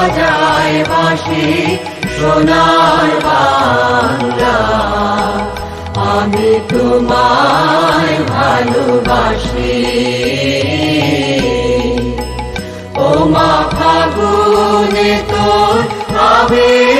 বাজায় বাসি সোনার বাংলা। আমি তোমায় ভালোবাসি। ও মা ফাগুনে তোর আবির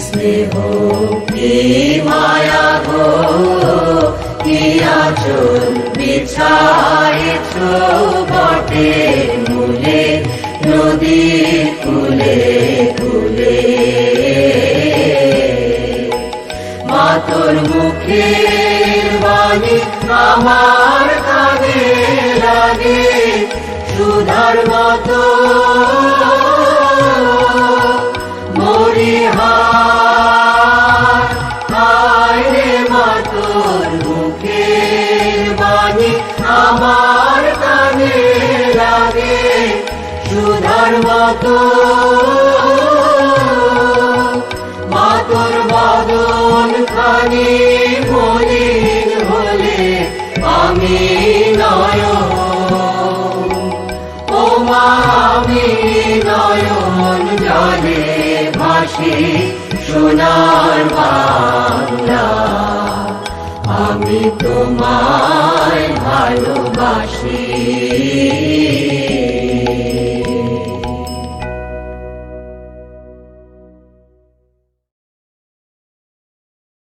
স্নেহ, কি মায়া গো? কি আচল বিছায়েছ বটে মূলে, নদী কুলে কুলে। মাতর মুখের বাণী আমার কানে লাগে, সুধার মতো মাতর মুখের বাণী, আমার কানে লাগে সুধার মতো। মাতর বাদন খানি মলিন হলে আমি নয় ও মা আমি নয়ন জলে ভাসি, সোনার বাংলা Maa